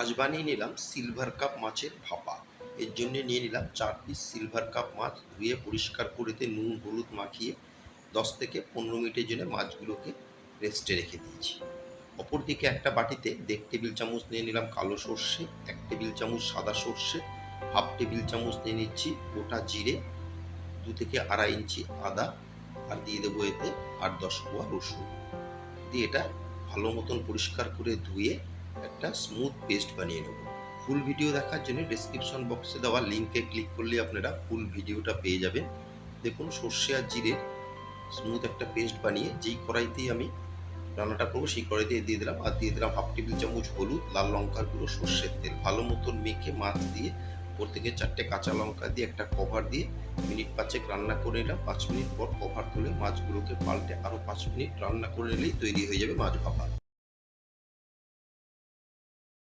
আজ বানিয়ে নিলাম সিলভার কাপ মাছের ভাপা। এর জন্য নিয়ে নিলাম চার পিস সিলভার কাপ মাছ ধুয়ে পরিষ্কার করে দিয়ে নুন, হলুদ মাখিয়ে দশ থেকে পনেরো মিনিটের জন্য মাছগুলোকে রেস্টে রেখে দিয়েছি। অপরদিকে একটা বাটিতে দেড় টেবিল চামচ নিয়ে নিলাম কালো সর্ষে, এক টেবিল চামচ সাদা সর্ষে, হাফ টেবিল চামচ নিয়ে নিচ্ছি গোটা জিরে, দু থেকে আড়াই ইঞ্চি আদা আর দিয়ে দেবো এতে আট দশ কোয়া রসুন। দিয়ে এটা ভালো মতন পরিষ্কার করে ধুয়ে একটা স্মুথ পেস্ট বানিয়ে নেব। ফুল ভিডিও দেখার জন্য ডেসক্রিপশন বক্সে দেওয়া লিঙ্কে ক্লিক করলে আপনারা ফুল ভিডিওটা পেয়ে যাবেন। দেখুন সর্ষে আর জিরের স্মুথ একটা পেস্ট বানিয়ে যেই কড়াইতেই আমি রান্নাটা করব সেই কড়াইতে দিয়ে দিলাম। আর দিয়ে দিলাম হাফ টেবিল চামচ হলুদ, লাল লঙ্কার গুঁড়ো, সর্ষের তেল। ভালো মতন মেখে মাছ দিয়ে ওপর থেকে চারটে কাঁচা লঙ্কা দিয়ে একটা কভার দিয়ে মিনিট পাঁচেক রান্না করে নিলাম। পাঁচ মিনিট পর কভার তুলে মাছগুলোকে পাল্টে আরও পাঁচ মিনিট রান্না করে নিলেই তৈরি হয়ে যাবে মাছ ভাপা।